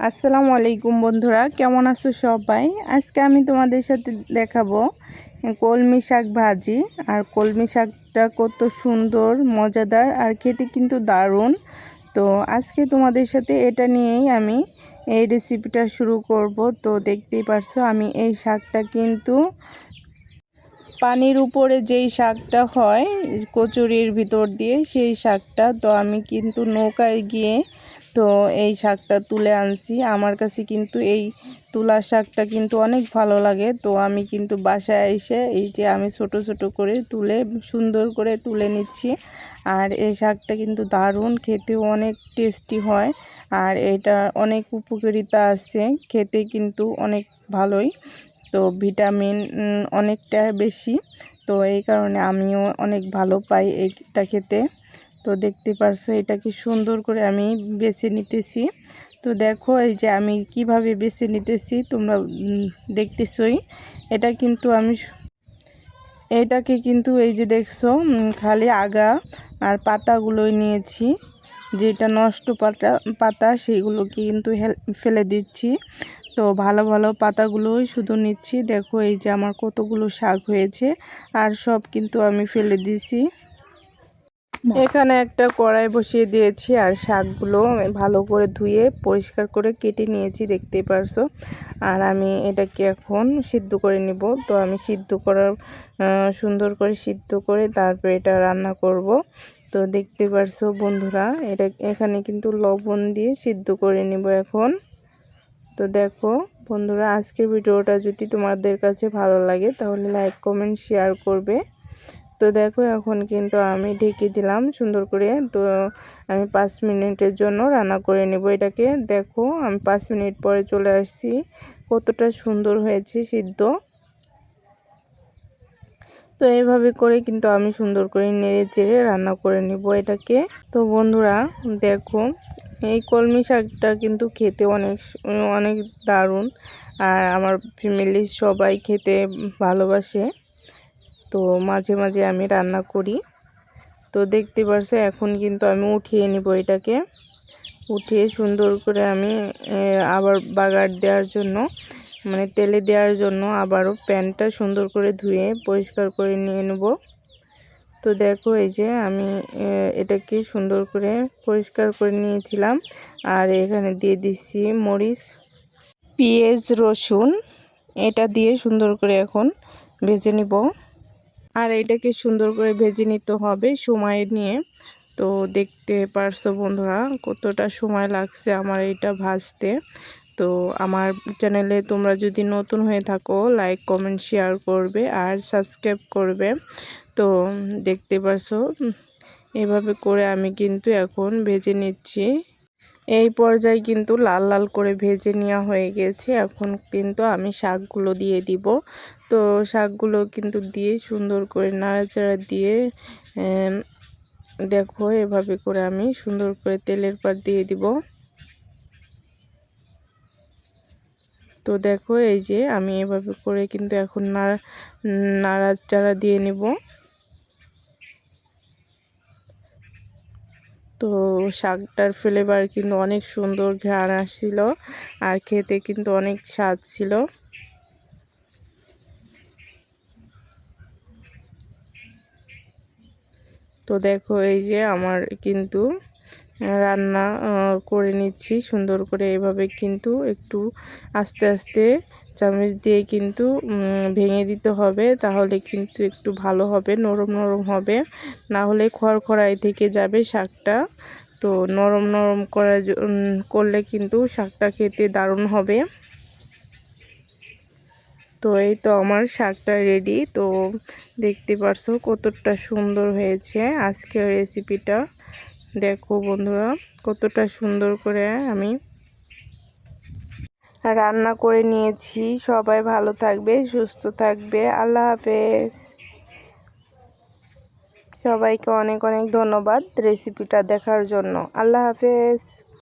আসসালামু আলাইকুম বন্ধুরা, কেমন আছো সবাই? আজকে আমি তোমাদের সাথে দেখাবো কলমি শাক ভাজি। আর কলমি শাকটা কত সুন্দর, মজাদার আর খেতে কিন্তু দারুণ। তো আজকে তোমাদের সাথে এটা নিয়েই আমি এই রেসিপিটা শুরু করব। তো দেখতেই পারছ, আমি এই শাকটা কিন্তু পানির উপরে যেই শাকটা হয় কচুরির ভিতর দিয়ে, সেই শাকটা তো আমি কিন্তু নৌকায় গিয়ে তো এই শাকটা তুলে আনছি। আমার কাছে কিন্তু এই তুলা শাকটা কিন্তু অনেক ভালো লাগে। তো আমি কিন্তু বাসায় এসে এই যে আমি ছোট ছোট করে তুলে, সুন্দর করে তুলে নিচ্ছি। আর এই শাকটা কিন্তু দারুণ, খেতেও অনেক টেস্টি হয়। আর এটা অনেক উপকারিতা আছে, খেতে কিন্তু অনেক ভালোই। তো ভিটামিন অনেকটা বেশি। তো এই কারণে আমিও অনেক ভালো পাই এইটা খেতে। তো দেখতে পারছ এটা কি সুন্দর করে আমি বেছে নিতেছি। তো দেখো এই যে আমি কীভাবে বেছে নিতেছি, তোমরা দেখতেছই। এটা কিন্তু আমি এটাকে কিন্তু এই যে দেখছ খালি আগা আর পাতাগুলোই নিয়েছি। যেটা নষ্ট পাতা পাতা সেইগুলোকে কিন্তু ফেলে দিচ্ছি। তো ভালো ভালো পাতাগুলোই শুধু নিচ্ছি। দেখো এই যে আমার কতগুলো শাক হয়েছে আর সব কিন্তু আমি ফেলে দিছি। এখানে একটা কড়াই বসিয়ে দিয়েছি আর শাকগুলো ভালো করে ধুয়ে পরিষ্কার করে কেটে নিয়েছি দেখতেই পারছ। আর আমি এটাকে এখন সিদ্ধ করে নিব। তো আমি সিদ্ধ করার সুন্দর করে সিদ্ধ করে তারপর এটা রান্না করব। তো দেখতে পারছ বন্ধুরা এটা এখানে কিন্তু লবণ দিয়ে সিদ্ধ করে নিব এখন। তো দেখো, বন্ধুরা, আজকের ভিডিওটা যদি তোমাদের কাছে ভালো লাগে, তাহলে লাইক কমেন্ট শেয়ার করবে। তো দেখো, এখন কিন্তু আমি ঢেকে দিলাম সুন্দর করে। তো আমি পাঁচ মিনিটের জন্য রান্না করে নেব এটাকে। দেখো, আমি পাঁচ মিনিট পরে চলে আসছি। কতটা সুন্দর হয়েছে সিদ্ধ। তো এইভাবে করে কিন্তু আমি সুন্দর করে নেড়ে চেড়ে রান্না করে নিব এটাকে। তো বন্ধুরা, দেখো এই কলমি শাকটা কিন্তু খেতে অনেক অনেক দারুণ। আর আমার ফ্যামিলির সবাই খেতে ভালোবাসে। তো মাঝে মাঝে আমি রান্না করি। তো দেখতে পারছ, এখন কিন্তু আমি উঠিয়ে নিব এটাকে। উঠিয়ে সুন্দর করে আমি আবার বাগার দেওয়ার জন্য মানে তেলে দেওয়ার জন্য আবারও প্যানটা সুন্দর করে ধুয়ে পরিষ্কার করে নিয়ে নেব। তো দেখো এই যে আমি এটাকে সুন্দর করে পরিষ্কার করে নিয়েছিলাম। আর এখানে দিয়ে দিচ্ছি মরিচ, পেঁয়াজ, রসুন। এটা দিয়ে সুন্দর করে এখন ভেজে নিব। আর এটাকে সুন্দর করে ভেজে নিতে হবে সময় নিয়ে। তো দেখতে পারছ বন্ধুরা, কতটা সময় লাগছে আমার এটা ভাজতে। তো আমার চ্যানেলে তোমরা যদি নতুন হয়ে থাকো, লাইক, কমেন্ট, শেয়ার করবে আর সাবস্ক্রাইব করবে। তো, দেখতে পারছ? এভাবে করে আমি কিন্তু এখন ভেজে নিচ্ছি। এই পর্যায়ে কিন্তু লাল লাল করে ভেজে নেওয়া হয়ে গেছে। এখন কিন্তু আমি শাকগুলো দিয়ে দিব। তো, শাকগুলো কিন্তু দিয়ে সুন্দর করে নাড়াচাড়া দিয়ে দেখো, এভাবে করে আমি সুন্দর করে তেলের পার দিয়ে দিব। তো, দেখো, এই যে আমি এভাবে করে কিন্তু এখন নাড়া নাড়াচাড়া দিয়ে নেব। তো শাকটার ফ্লেভার কিন্তু অনেক সুন্দর, ঘ্রাণ আসছিল আর খেতে কিন্তু অনেক স্বাদ ছিল। তো দেখো এই যে আমার কিন্তু রান্না করে নিচ্ছি সুন্দর করে। এভাবে কিন্তু একটু আস্তে আস্তে চামচ দিয়ে কিন্তু ভেঙে দিতে হবে। তাহলে কিন্তু একটু ভালো হবে, নরম নরম হবে। না হলে খড়খড়াই থেকে যাবে শাকটা। তো নরম নরম করা করলে কিন্তু শাকটা খেতে দারুণ হবে। তো এই তো আমার শাকটা রেডি তো দেখতে পারছ কতটা সুন্দর হয়েছে আজকের রেসিপিটা দেখো বন্ধুরা, কতটা সুন্দর করে আমি রান্না করে নিয়েছি। সবাই ভালো থাকবে, সুস্থ থাকবে। আল্লাহ হাফেজ। সবাইকে অনেক অনেক ধন্যবাদ রেসিপিটা দেখার জন্য। আল্লাহ হাফেজ।